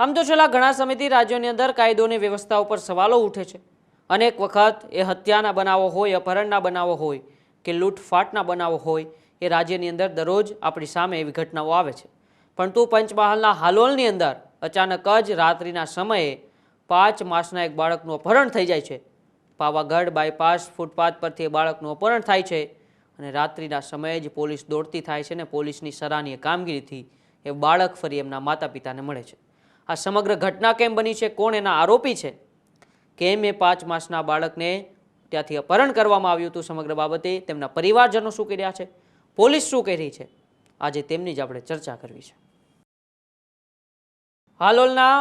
આમ તો છેલ્લા ઘણા સમયથી રાજ્યોની અંદર કાયદોની વ્યવસ્થા ઉપર સવાલો ઉઠે છે. અનેક વખત એ હત્યાના બનાવો હોય, અપહરણના બનાવો હોય કે લૂંટફાટના બનાવો હોય, એ રાજ્યની અંદર દરરોજ આપણી સામે એવી ઘટનાઓ આવે છે. પરંતુ પંચમહાલના હાલોલની અંદર અચાનક જ રાત્રિના સમયે પાંચ માસના એક બાળકનું અપહરણ થઈ જાય છે. પાવાગઢ બાયપાસ ફૂટપાથ પરથી એ બાળકનું અપહરણ થાય છે અને રાત્રિના સમયે જ પોલીસ દોડતી થાય છે ને પોલીસની સરાહનીય કામગીરીથી એ બાળક ફરી એમના માતા પિતાને મળે છે. આ સમગ્ર ઘટના કેમ બની છે? કોણ એના આરોપી છે? કેમ એ પાંચ માસના બાળકને ત્યાંથી અપહરણ કરવામાં આવ્યું હતું સમગ્ર બાબતે? તેમના પરિવારજનો શું કહી રહ્યા છે? પોલીસ શું કહી રહી છે? આજે તેમની જ આપણે ચર્ચા કરવી છે. હાલોલના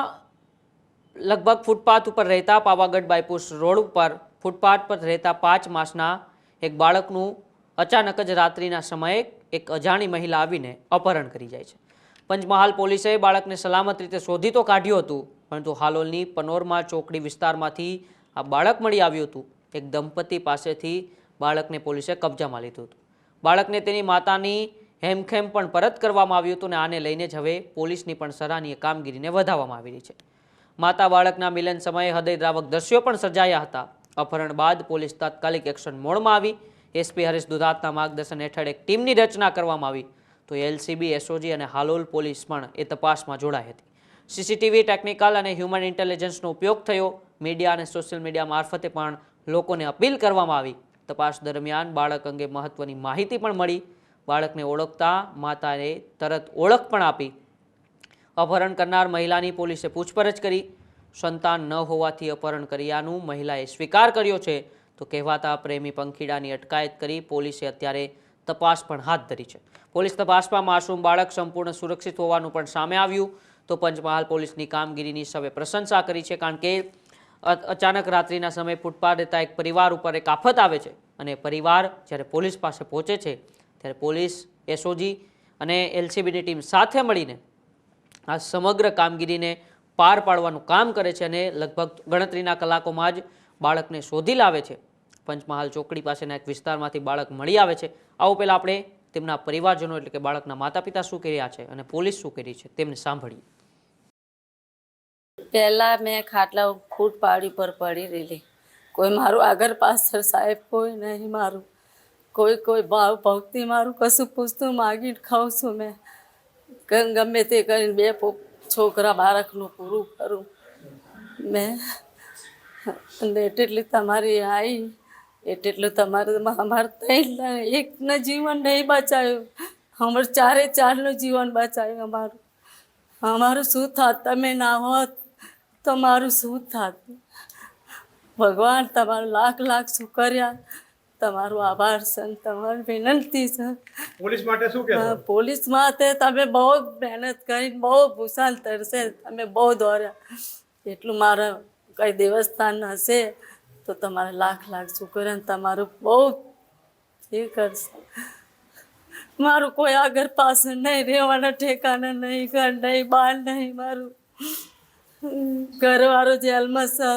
લગભગ ફૂટપાથ ઉપર રહેતા પાવાગઢ બાયપુસ રોડ ઉપર ફૂટપાથ પર રહેતા પાંચ માસના એક બાળકનું અચાનક જ રાત્રિના સમયે એક અજાણી મહિલા આવીને અપહરણ કરી જાય છે. પંચમહાલ પોલીસે બાળકને સલામત રીતે શોધી તો કાઢ્યું હતું, પરંતુ હાલોલની પનોરમાં ચોકડી વિસ્તારમાંથી આ બાળક મળી આવ્યું હતું. એક દંપતી પાસેથી બાળકને પોલીસે કબજામાં લીધું હતું. બાળકને તેની માતાની હેમખેમ પણ પરત કરવામાં આવ્યું હતું અને આને લઈને જ હવે પોલીસની પણ સરાહનીય કામગીરીને વધારવામાં આવી રહી છે. માતા બાળકના મિલન સમયે હૃદયદ્રાવક દ્રશ્યો પણ સર્જાયા હતા. અપહરણ બાદ પોલીસ તાત્કાલિક એક્શન મોડમાં આવી. એસપી હરીશ દુધાતના માર્ગદર્શન હેઠળ એક ટીમની રચના કરવામાં આવી. તો એલસીબી, એસઓજી અને હાલોલ પોલીસ પણ એ તપાસમાં જોડાઈ હતી. સીસીટીવી, ટેકનિકલ અને હ્યુમન ઇન્ટેલિજન્સનો ઉપયોગ થયો. મીડિયા અને સોશિયલ મીડિયા મારફતે પણ લોકોને અપીલ કરવામાં આવી. તપાસ દરમિયાન બાળક અંગે મહત્વની માહિતી પણ મળી. બાળકને ઓળખતા માતાએ તરત ઓળખ પણ આપી. અપહરણ કરનાર મહિલાની પોલીસે પૂછપરછ કરી. સંતાન ન હોવાથી અપહરણ કર્યાનું મહિલાએ સ્વીકાર કર્યો છે. તો કહેવાતા પ્રેમી પંખીડાની અટકાયત કરી પોલીસે અત્યારે તપાસ પણ હાથ ધરી છે. પોલીસ તપાસમાં માસૂમ બાળક સંપૂર્ણ સુરક્ષિત હોવાનું પણ સામે આવ્યું. તો પંચમહાલ પોલીસની કામગીરીની સવે પ્રશંસા કરી છે કારણ કે અચાનક રાત્રિના સમયે ફૂટપાથ રહેતા એક પરિવાર ઉપર એક આફત આવે છે અને પરિવાર જ્યારે પોલીસ પાસે પહોંચે છે ત્યારે પોલીસ, એસઓજી અને એલસીબીની ટીમ સાથે મળીને આ સમગ્ર કામગીરીને પાર પાડવાનું કામ કરે છે અને લગભગ ગણતરીના કલાકોમાં જ બાળકને શોધી લાવે છે. પંચમહાલ ચોકડી પાસેના એક વિસ્તારમાંથી બાળક મળી આવે છે. આવું પહેલાં આપણે તેમના પરિવારજનો એટલે કે બાળકના માતા પિતા શું કર્યા છે અને પોલીસ શું કરી છે તેમને સાંભળીએ. પહેલાં મેં ખાટલા ફૂટ પાડી પર પડી રહેલી. કોઈ મારું આગળ પાછળ સાહેબ, કોઈ નહીં મારું. કોઈ કોઈ ભાવ ભક્તિ મારું કશું પૂછતું માગીને ખાઉં છું મેં. ગમે તે કરીને બે છોકરા બાળકનું પૂરું કરું. મેં એટલી તમારી આવી એટલું તમારે અમારે ત્રણ એકના જીવન નહીં બચાવ્યું અમારે ચારે ચારનું જીવન બચાવ્યું અમારું. અમારું શું થાત? તમે ના હોત તો મારું શું થાત? ભગવાન તમારું લાખ લાખ શુકરિયા. તમારું આભાર છે તમારી વિનંતી છે પોલીસ માટે શું કહેશો? પોલીસ માટે તમે બહુ મહેનત કરીને બહુ ભૂસાલ તરશે. તમે બહુ દોર્યા. એટલું મારા કઈ દેવસ્થાન હશે તો તમારે લાખ લાખ શુકરિયા અને તમારું બહુ એ કરશે. મારું કોઈ આગળ પાસે નહીં રહેવાના ઠેકાના નહીં ઘર નહીં બાર નહીં મારું. ઘરવાળો જેલમાં છે.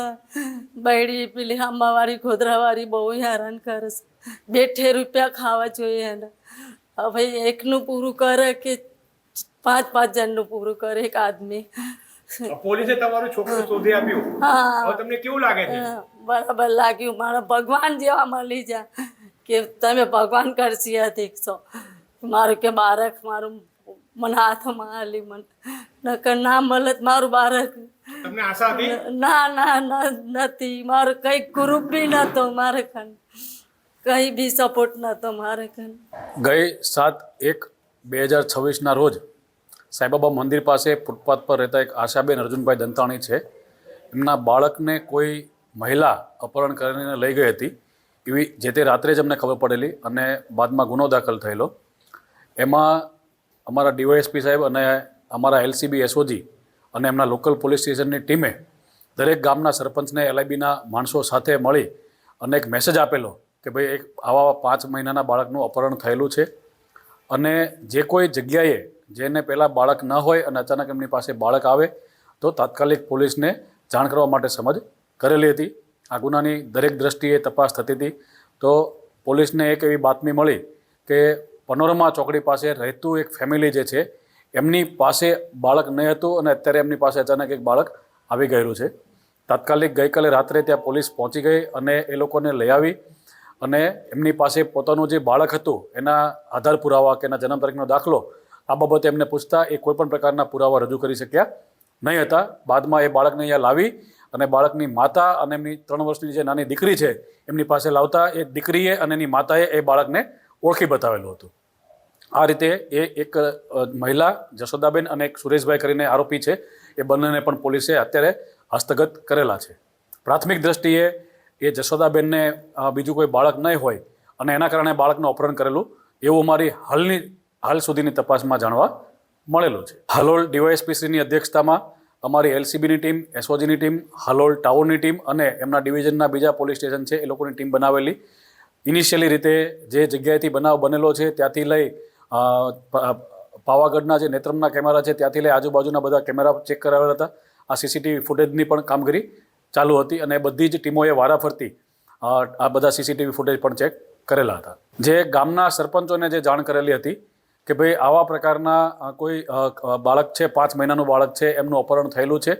બૈડી પેલી હાંબાવાળી ખોદરાવાળી બહુ હેરાન કરે છે. બેઠે રૂપિયા ખાવા જોઈએ એને. હવે એકનું પૂરું કરે કે પાંચ પાંચ જણનું પૂરું કરે એક આદમી? પોલીસે તમારું છોકરું શોધી આપ્યું. હા. તમને કેવું લાગે છે? બરાબર લાગ્યું. મારા ભગવાન જેવા મળી જા કે તમે ભગવાન કરશી હતી છો. મારું કે બાળક મારું મને હાથમાં આલી મને નકર ના મળત મારું બાળક તમને આશા હતી? ના ના ના નથી. મારું કઈ ગ્રુપ બી નતો મારે ખન. કઈ બી સપોર્ટ નતો મારે ખન. ગઈ સાત એક બે હજાર છવ્વીસના રોજ સાંઈબાબા મંદિર પાસે ફૂટપાથ પર રહેતા એક આશાબેન અર્જુનભાઈ દંતાણી છે. એમના બાળકને કોઈ મહિલા અપહરણ કરીને લઈ ગઈ હતી. એવી જે તે રાત્રે જ અમને ખબર પડેલી અને બાદમાં ગુનો દાખલ થયેલો. એમાં અમારા ડીવાયએસપી સાહેબ અને અમારા એલસીબી એસઓજી અને એમના લોકલ પોલીસ સ્ટેશનની ટીમે દરેક ગામના સરપંચને એલઆઈબીના માણસો સાથે મળી અને એક મેસેજ આપેલો કે ભાઈ એક આવા પાંચ મહિનાના બાળકનું અપહરણ થયેલું છે. અને જે કોઈ જગ્યાએ જેને પહેલાં બાળક ન હોય અને અચાનક એમની પાસે બાળક આવે તો તાત્કાલિક પોલીસને જાણ કરવા માટે સમજ કરેલી હતી. આ ગુનાની દરેક દ્રષ્ટિએ તપાસ થતી હતી. તો પોલીસને એક એવી બાતમી મળી કે પનોરમા ચોકડી પાસે રહેતું એક ફેમિલી જે છે, એમની પાસે બાળક નહીં હતું અને અત્યારે એમની પાસે અચાનક એક બાળક આવી ગયેલું છે. તાત્કાલિક ગઈકાલે રાત્રે ત્યાં પોલીસ પહોંચી ગઈ અને એ લોકોને લઈ આવી અને એમની પાસે પોતાનું જે બાળક હતું, એના આધાર પુરાવા કે એના જન્મ તારીખનો દાખલો, આ બાબતે એમને પૂછતા એ કોઈપણ પ્રકારના પુરાવા રજૂ કરી શક્યા નહીં હતા. બાદમાં એ બાળકને અહીંયા લાવી અને બાળકની માતા અને એમની ત્રણ વર્ષની જે નાની દીકરી છે, એમની પાસે લાવતા એ દીકરીએ અને એની માતાએ એ બાળકને ઓળખી બતાવેલું હતું. આ રીતે એ એક મહિલા, જશોદાબેન અને એક સુરેશભાઈ કરીને આરોપી છે. એ બંનેને પણ પોલીસે અત્યારે હસ્તગત કરેલા છે. પ્રાથમિક દ્રષ્ટિએ એ જશોદાબેનને બીજું કોઈ બાળક નહીં હોય અને એના કારણે બાળકનું અપહરણ કરેલું, એવું અમારી હાલની, હાલ સુધીની તપાસમાં જાણવા મળેલું છે. હાલોલ ડીવાયએસપીસીની અધ્યક્ષતામાં અમારી એલસીબીની ટીમ, એસઓજીની ટીમ, હાલોલ ટાઉનની ટીમ અને એમના ડિવિઝનના બીજા પોલીસ સ્ટેશન છે એ લોકોની ટીમ બનાવેલી. ઇનિશિયલી રીતે જે જગ્યાએથી બનાવ બનેલો છે ત્યાંથી લઈ પાવાગઢના જે નેત્રમના કેમેરા છે ત્યાંથી લઈ આજુબાજુના બધા કેમેરા ચેક કરાવેલા હતા. આ સીસીટીવી ફૂટેજની પણ કામગીરી ચાલુ હતી અને બધી જ ટીમોએ વારાફરતી આ બધા સીસીટીવી ફૂટેજ પણ ચેક કરેલા હતા. જે ગામના સરપંચોને જે જાણ કરેલી હતી કે ભાઈ આવા પ્રકારના કોઈ બાળક છે, પાંચ મહિનાનું બાળક છે, એમનું અપહરણ થયેલું છે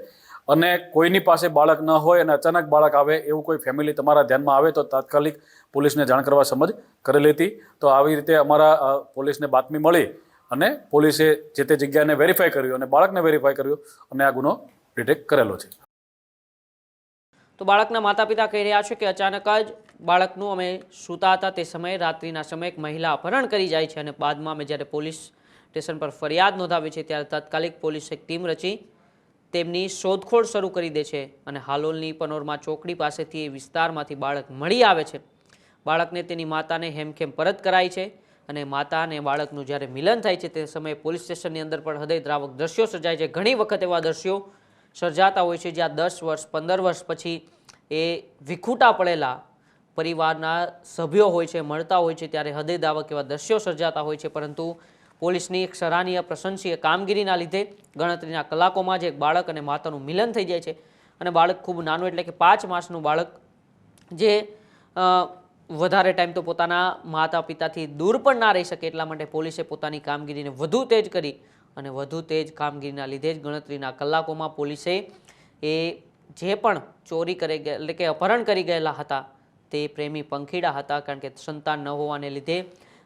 અને કોઈની પાસે બાળક ન હોય અને અચાનક બાળક આવે એવું કોઈ ફેમિલી તમારા ધ્યાનમાં આવે તો તાત્કાલિક પોલીસને જાણ કરવા સમજ કરેલી હતી તો આવી રીતે અમારા પોલીસને બાતમી મળી અને પોલીસે જે તે જગ્યાને વેરીફાઈ કર્યું અને બાળકને વેરીફાઈ કર્યું અને આ ગુનો ડિટેક્ટ કરેલો છે. તો બાળકના માતા પિતા કહી રહ્યા છે કે અચાનક જ બાળકનું અમે સૂતા હતા તે સમયે, રાત્રિના સમયે એક મહિલા અપહરણ કરી જાય છે અને બાદમાં અમે જ્યારે પોલીસ સ્ટેશન પર ફરિયાદ નોંધાવી છે ત્યારે તાત્કાલિક પોલીસ એક ટીમ રચી તેમની શોધખોળ શરૂ કરી દે છે અને હાલોલની પનોરમાં ચોકડી પાસેથી એ વિસ્તારમાંથી બાળક મળી આવે છે. બાળકને તેની માતાને હેમખેમ પરત કરાય છે અને માતા અને બાળકનું જ્યારે મિલન થાય છે તે સમયે પોલીસ સ્ટેશનની અંદર પણ હૃદયદ્રાવક દ્રશ્યો સર્જાય છે. ઘણી વખત એવા દ્રશ્યો સર્જાતા હોય છે, જ્યાં દસ વર્ષ, પંદર વર્ષ પછી એ વિખૂટા પડેલા પરિવારના સભ્યો હોય છે, મળતા હોય છે, ત્યારે હૃદય દાવક એવા દ્રશ્યો સર્જાતા હોય છે. પરંતુ પોલીસની એક સરાહનીય પ્રશંસીય કામગીરીના લીધે ગણતરીના કલાકોમાં જ એક બાળક અને માતાનું મિલન થઈ જાય છે. અને બાળક ખૂબ નાનું, એટલે કે પાંચ માસનું બાળક જે વધારે ટાઈમ તો પોતાના માતા પિતાથી દૂર પણ ના રહી શકે, એટલા માટે પોલીસે પોતાની કામગીરીને વધુ તેજ કરી અને વધુ તેજ કામગીરીના લીધે જ ગણતરીના કલાકોમાં પોલીસે એ જે પણ ચોરી કરી ગયા એટલે કે અપહરણ કરી ગયેલા હતા, તે પ્રેમી પંખીડા હતા, કારણ કે સંતાન ન હોવાને લીધે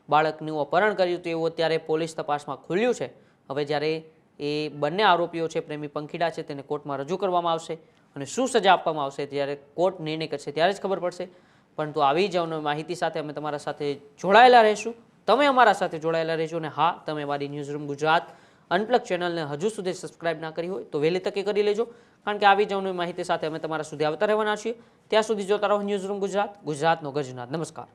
બાળકનું અપહરણ કર્યું હતું એવું અત્યારે પોલીસ તપાસમાં ખુલ્યું છે. હવે જ્યારે એ બંને આરોપીઓ છે, પ્રેમી પંખીડા છે, તેને કોર્ટમાં રજૂ કરવામાં આવશે અને શું સજા આપવામાં આવશે જ્યારે કોર્ટ નિર્ણય કરશે ત્યારે જ ખબર પડશે. પરંતુ આવી જ માહિતી સાથે અમે તમારા સાથે જોડાયેલા રહીશું. તમે અમારા સાથે જોડાયેલા રહેજો અને હા, તમે મારી ન્યૂઝરૂમ ગુજરાત અનપ્લગ ચેનલને હજુ સુધી સબસ્ક્રાઇબ ના કરી હોય તો વહેલી તકે કરી લેજો. કારણ કે આવી જ માહિતી સાથે અમે તમારા સુધી આવતા રહેવાના છીએ. ત્યાં સુધી જોતા રહો ન્યૂઝરૂમ ગુજરાત. ગુજરાતનો ગજનાથ. નમસ્કાર.